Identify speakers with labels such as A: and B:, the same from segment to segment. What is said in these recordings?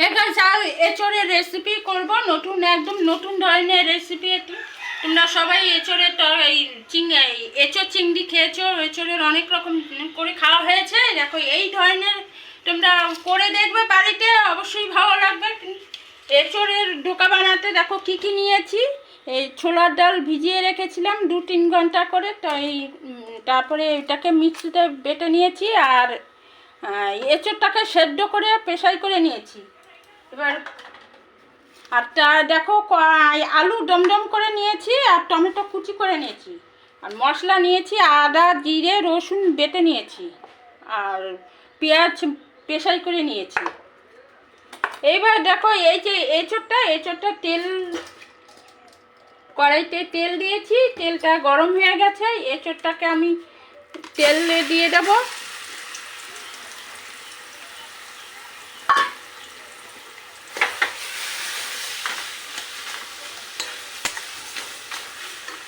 A: এখানে এচোরের রেসিপি করব। নতুন, একদম নতুন ধরনের রেসিপি এটি তোমরা সবাই এচোরের ত- এই চিং এই এঁচোড় চিংড়ি খেয়েছো। এচোরের অনেক রকম করে খাওয়া হয়েছে। দেখো, এই ধরনের তোমরা করে দেখবে বাড়িতে। অবশ্যই ভালো লাগবে। এচোরের ডোকা বানাতে দেখো কি কি নিয়েছি। এই ছোলার ডাল ভিজিয়ে রেখেছিলাম দু তিন ঘণ্টা করে। তো এই তারপরে এটাকে মিক্সিতে বেটে নিয়েছি। আর এঁচোড়টাকে সেদ্ধ করে, পেশাই করে নিয়েছি। এবার, আর দেখো আলু ডমডম করে নিয়েছি আর টমেটো কুচি করে নিয়েছি। আর মশলা নিয়েছি, আদা, জিরে, রসুন বেটে নিয়েছি। আর পেঁয়াজ পেশাই করে নিয়েছি। এইবার দেখো, এই যে এঁচোড়টা এঁচোড়টা তেল, কড়াইতে তেল দিয়েছি, তেলটা গরম হয়ে গেছে, এঁচোড়টাকে আমি তেলে দিয়ে দেবো।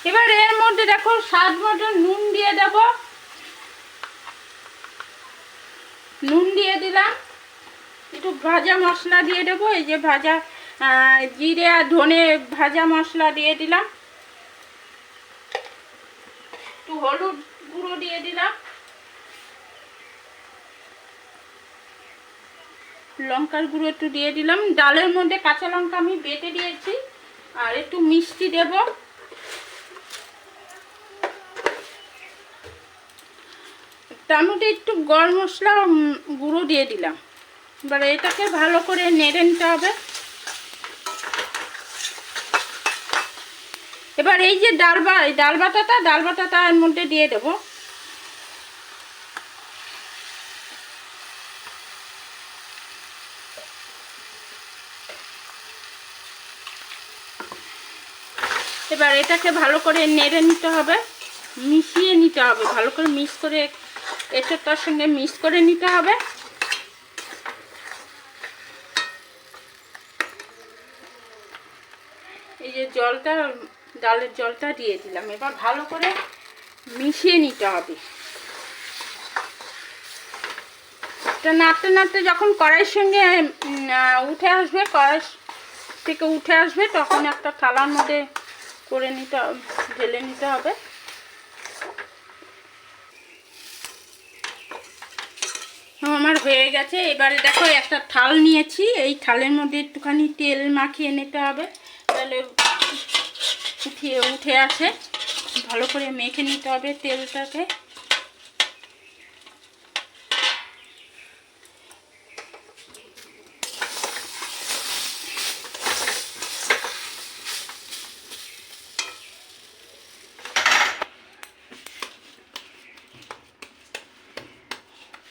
A: এবার এর মধ্যে দেখো স্বাদ মতো নুন দিয়ে দেব। নুন দিয়ে দিলাম। একটু ভাজা মশলা দিয়ে দেবো। এই যে ভাজা জিরে আর ধনে ভাজা মশলা দিয়ে দিলাম। একটু হলুদ গুঁড়ো দিয়ে দিলাম। লঙ্কার গুঁড়ো একটু দিয়ে দিলাম। ডালের মধ্যে কাঁচা লঙ্কা আমি বেটে দিয়েছি। আর একটু মিষ্টি দেবো। মধ্যে একটু গরম মশলা গুঁড়ো দিয়ে দিলাম। এবার এটাকে ভালো করে নেড়ে নিতে হবে। এবার এই যে ডাল বা এই ডাল বাটাটা ডাল বাটাটা এর মধ্যে দিয়ে দেবো। এবার এটাকে ভালো করে নেড়ে নিতে হবে। মিশিয়ে নিতে হবে, ভালো করে মিক্স করে এঁচোড়টার সঙ্গে মিক্স করে নিতে হবে। এই যে জলটা, ডালের জলটা দিয়ে দিলাম। এবার ভালো করে মিশিয়ে নিতে হবে। এটা নাড়তে নাড়তে যখন কড়াইয়ের সঙ্গে উঠে আসবে কড়াই থেকে উঠে আসবে, তখন একটা থালার মধ্যে করে নিতে, ঢেলে নিতে হবে। আমার হয়ে গেছে। এবারে দেখো, একটা থাল নিয়েছি। এই থালের মধ্যে একটুখানি তেল মাখিয়ে নিতে হবে। তাহলে উঠিয়ে উঠে আসে। ভালো করে মেখে নিতে হবে তেলটাকে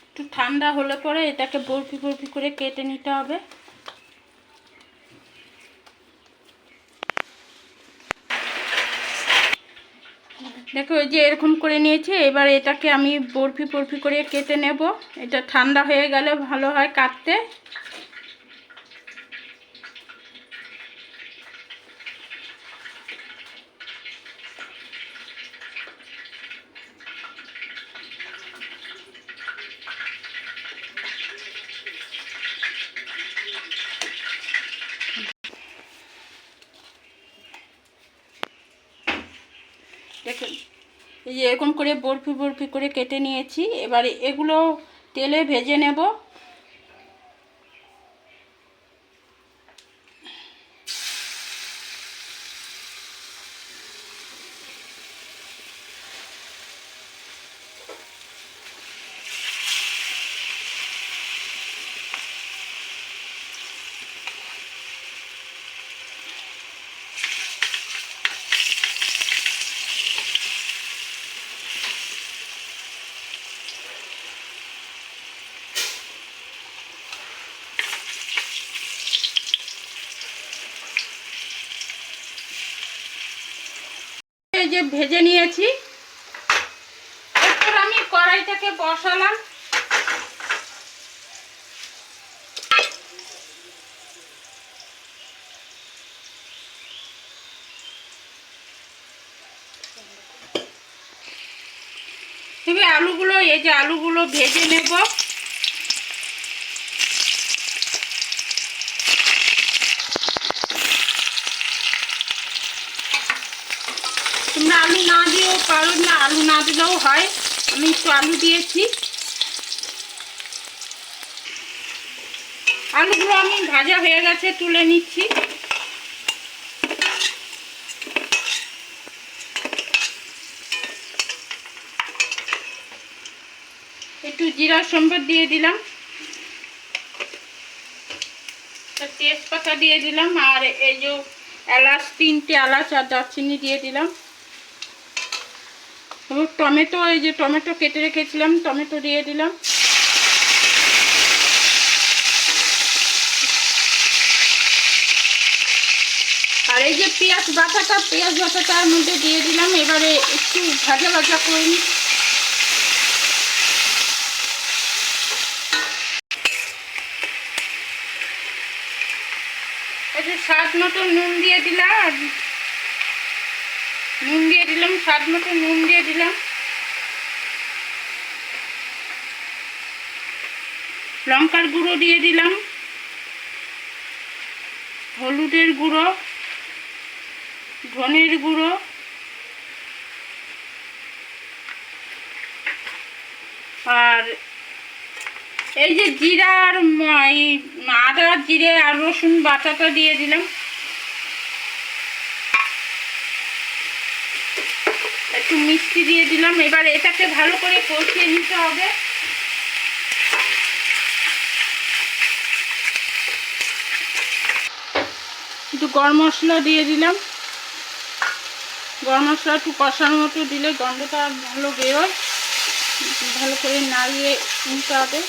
A: একটু ঠান্ডা হলে পরে এটাকে বরফি বরফি করে কেটে নিতে হবে। দেখো ওই যে এরকম করে নিয়েছে, এবার এটাকে আমি বরফি বরফি করে কেটে নেব। এটা ঠান্ডা হয়ে গেলে ভালো হয় কাটতে। দেখুন। এই যে এরকম করে বরফি বরফি করে কেটে নিয়েছি। এবারে এগুলো তেলে ভেজে নেব। যে ভেজে নিয়েছি এরপর আমি কড়াইটাকে বসালাম। আলুগুলো এই যে আলুগুলো ভেজে নেব আলু না দিয়েও পারো না আলু না দিলেও হয়। আমি একটু আলু দিয়েছি। আলুগুলো আমি ভাজা হয়ে গেছে, তুলে নিচ্ছি। একটু জিরা সম্বর দিয়ে দিলাম। তেজপাতা দিয়ে দিলাম, আর এই যে এলাচ, তিনটে এলাচ আর দারচিনি দিয়ে দিলাম। এবার টমেটো, এই যে টমেটো কেটে রেখেছিলাম, টমেটো দিয়ে দিলাম। আর এই যে পেঁয়াজ বাটাটা, পেঁয়াজ বাটাটার মধ্যে দিয়ে দিলাম, এবারে একটু ভাজা ভাজা করে নিই। যে স্বাদ মতো নুন দিয়ে দিলাম। নুন দিয়ে দিলাম, স্বাদ মতো নুন দিয়ে দিলাম। লঙ্কার গুঁড়ো দিয়ে দিলাম। হলুদের গুঁড়ো, ধনের গুঁড়ো। আর এই যে জিরা আর আদা, জিরে আর রসুন বাটাটা দিয়ে দিলাম। একটু মিষ্টি দিয়ে দিলাম। এবার এটাকে ভালো করে কষিয়ে নিতে হবে। একটু গরম মশলা দিয়ে দিলাম। গরম মশলা একটু কষার মতো দিলে গন্ধটা ভালো বেরোয়। ভালো করে নাড়িয়ে নিতে হবে।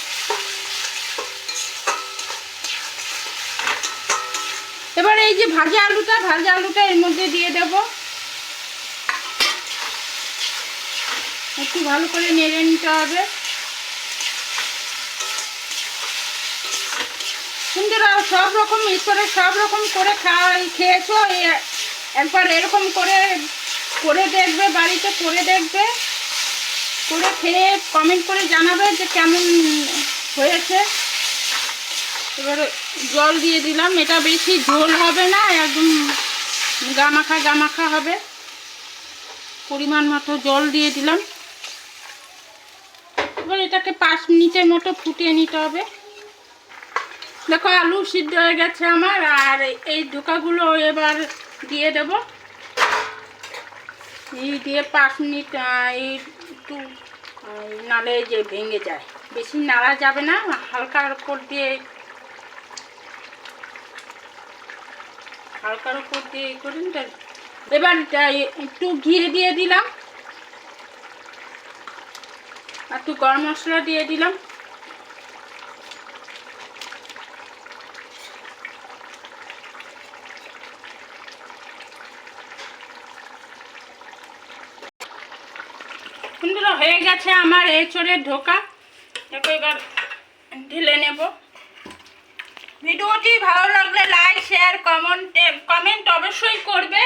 A: এবার এই যে ভাজা আলুটা ভাজা আলুটা এর মধ্যে দিয়ে দেব একটু ভালো করে নেড়ে নিতে হবে। সুন্দর সব রকম ঈশ্বরের সব রকম করে খাওয়াই খেয়েছো? একবার এরকম করে করে দেখবে, বাড়িতে করে দেখবে। করে খেয়ে কমেন্ট করে জানাবে যে কেমন হয়েছে। এবার জল দিয়ে দিলাম, এটা বেশি ঝোল হবে না, একদম গামাখা গামাখা হবে। পরিমাণ মতো জল দিয়ে দিলাম। এবার এটাকে পাঁচ মিনিটের মতো ফুটিয়ে নিতে হবে। দেখো, আলু সিদ্ধ হয়ে গেছে আমার, আর এই ধোকাগুলো এবার দিয়ে দেব। এই দিয়ে পাঁচ মিনিট একটু নালে যে ভেঙে যায়। বেশি নাড়া যাবে না হালকার উপর দিয়ে হালকার উপর দিয়ে করুন এবার একটু ঘি দিয়ে দিলাম। একটু গরম মশলা দিয়ে দিলাম। সুন্দর হয়ে গেছে আমার এই এঁচড়ের ঢোকা। দেখো এবার ঢেলে নেব। ভিডিওটি ভালো লাগলে লাইক শেয়ার কমেন্ট কমেন্ট অবশ্যই করবে।